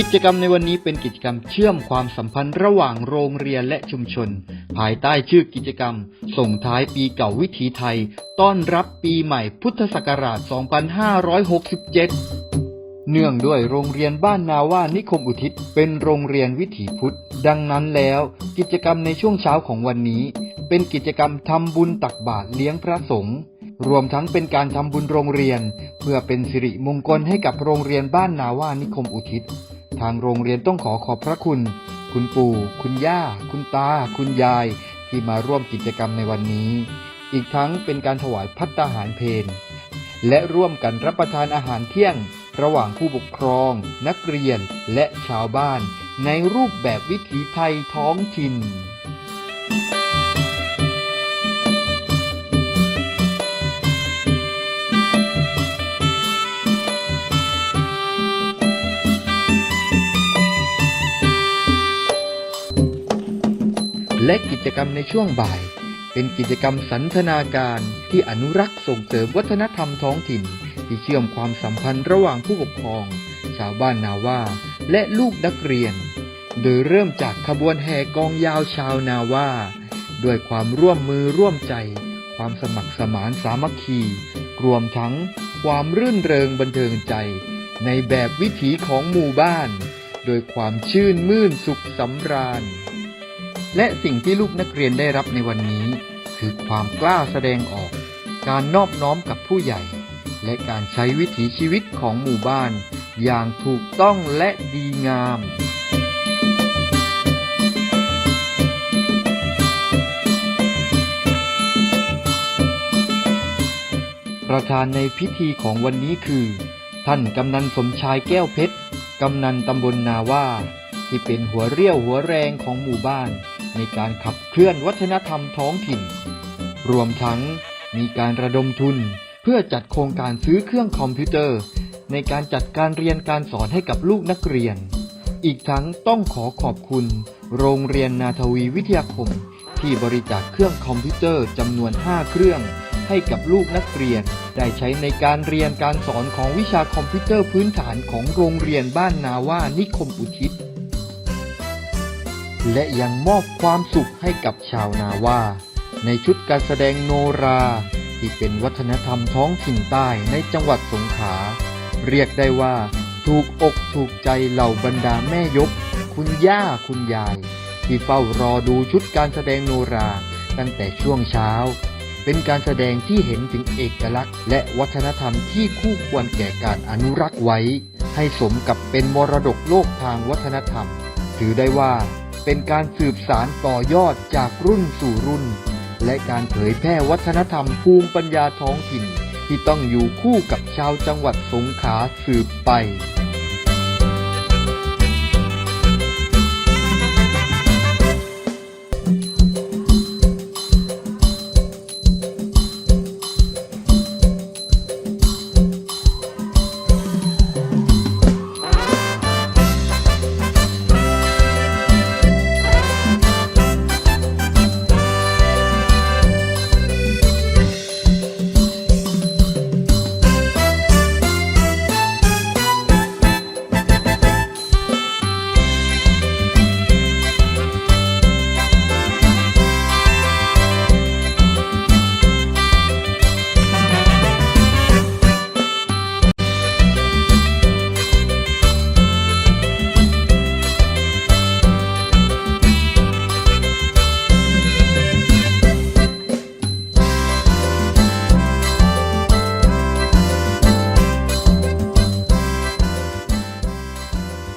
กิจกรรมในวันนี้เป็นกิจกรรมเชื่อมความสัมพันธ์ระหว่างโรงเรียนและชุมชน ภายใต้ชื่อกิจกรรม ส่งท้ายปีเก่าวิถีไทย ต้อนรับปีใหม่พุทธศักราช 2567 เนื่องด้วยโรงเรียนบ้านนาว่านิคมอุทิศ เป็นโรงเรียนวิถีพุทธ ดังนั้นแล้ว กิจกรรมในช่วงเช้าของวันนี้ เป็นกิจกรรมทำบุญตักบาตรเลี้ยงพระสงฆ์รวมทั้งเป็นการทำบุญโรงเรียน เพื่อเป็นสิริมงคลให้กับโรงเรียนบ้านนาว่านิคมอุทิศ ทางโรงเรียนต้องขอขอบพระคุณ คุณปู่ คุณย่า คุณตา คุณยาย ที่มาร่วมกิจกรรมในวันนี้ อีกทั้งเป็นการถวายพัตตาหารเพนและร่วมกันรับประทานอาหารเที่ยง ระหว่างผู้ปกครอง นักเรียนและชาวบ้าน ในรูปแบบวิถีไทยท้องถิ่น และกิจกรรมในช่วงบ่าย เป็นกิจกรรมสันทนาการที่อนุรักษ์ส่งเสริมวัฒนธรรมท้องถิ่น ที่เชื่อมความสัมพันธ์ระหว่างผู้ปกครอง ชาวบ้านนาว่า และลูกนักเรียน โดยเริ่มจากขบวนแห่กองยาวชาวนาว่าด้วยความร่วมมือร่วมใจ ความสมัครสมานสามัคคี รวมทั้งความรื่นเริงบันเทิงใจ ในแบบวิถีของหมู่บ้าน โดยความชื่นมื่นสุขสำราญ และสิ่งที่ลูกนักเรียนได้รับในวันนี้ คือความกล้าแสดงออก การนอบน้อมกับผู้ใหญ่ และการใช้วิถีชีวิตของหมู่บ้าน อย่างถูกต้องและดีงามประธานในพิธีของวันนี้คือ ท่านกำนันสมชายแก้วเพชร กำนันตำบลนาว่า ที่เป็นหัวเรี่ยวหัวแรงของหมู่บ้าน ในการขับเคลื่อนวัฒนธรรมท้องถิ่น รวมทั้งมีการระดมทุนเพื่อจัดโครงการซื้อเครื่องคอมพิวเตอร์ ในการจัดการเรียนการสอนให้กับลูกนักเรียน อีกทั้งต้องขอขอบคุณ โรงเรียนนาทวีวิทยาคม ที่บริจาคเครื่องคอมพิวเตอร์จำนวน 5 เครื่อง ให้กับลูกนักเรียน ได้ใช้ในการเรียนการสอนของวิชาคอมพิวเตอร์พื้นฐานของโรงเรียนบ้านนาว่านิคมอุทิศ และยังมอบความสุขให้กับชาวนาว่า ในชุดการแสดงโนรา ที่เป็นวัฒนธรรมท้องถิ่นใต้ในจังหวัดสงขลาเรียกได้ว่า ถูกอกถูกใจเหล่าบรรดาแม่ยก คุณย่าคุณยาย ที่เฝ้ารอดูชุดการแสดงโนรา ตั้งแต่ช่วงเช้า เป็นการแสดงที่เห็นถึงเอกลักษณ์ และวัฒนธรรมที่คู่ควรแก่การอนุรักษ์ไว้ ให้สมกับเป็นมรดกโลกทางวัฒนธรรม ถือได้ว่า เป็นการสืบสารต่อยอดจากรุ่นสู่รุ่น และการเผยแพร่วัฒนธรรมภูมิปัญญาท้องถิ่น ที่ต้องอยู่คู่กับชาวจังหวัดสงขลาสืบไป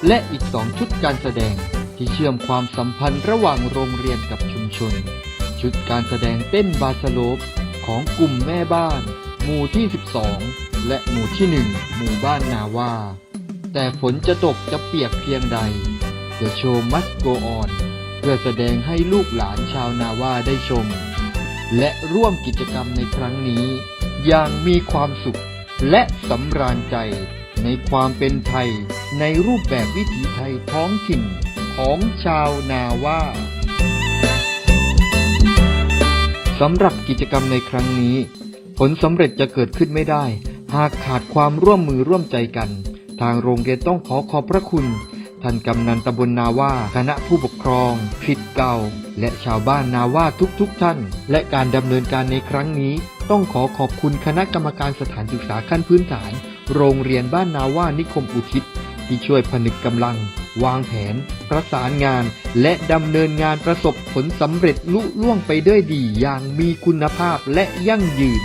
และอีกสองชุดการแสดงที่เชื่อมความสัมพันธ์ระหว่างโรงเรียนกับชุมชน ชุดการแสดงเต้นบาสโลปของกลุ่มแม่บ้าน หมู่ที่ 12 และหมู่ที่ 1 หมู่บ้านนาว่า แต่ฝนจะตกจะเปียกเพียงใด The Show Must Go On เพื่อแสดงให้ลูกหลานชาวนาว่าได้ชม และร่วมกิจกรรมในครั้งนี้ อย่างมีความสุขและสำราญใจในความเป็นไทย ในรูปแบบวิถีไทยท้องถิ่นของชาวนาว่าสำหรับกิจกรรมในครั้งนี้ ผลสำเร็จจะเกิดขึ้นไม่ได้ หากขาดความร่วมมือร่วมใจกัน ทางโรงเรียนต้องขอขอบพระคุณ ท่านกำนันตำบลนาว่าคณะผู้ปกครองผิดเก่า และชาวบ้านนาว่าทุกๆทท่าน และการดำเนินการในครั้งนี้ ต้องขอขอบคุณคณะกรรมการสถานศึกษาขั้นพื้นฐาน โรงเรียนบ้านนาว่านิคมอุทิศ ที่ช่วยผนึกกำลัง วางแผน ประสานงาน และดำเนินงานประสบผลสำเร็จลุล่วงไปด้วยดีอย่างมีคุณภาพและยั่งยืน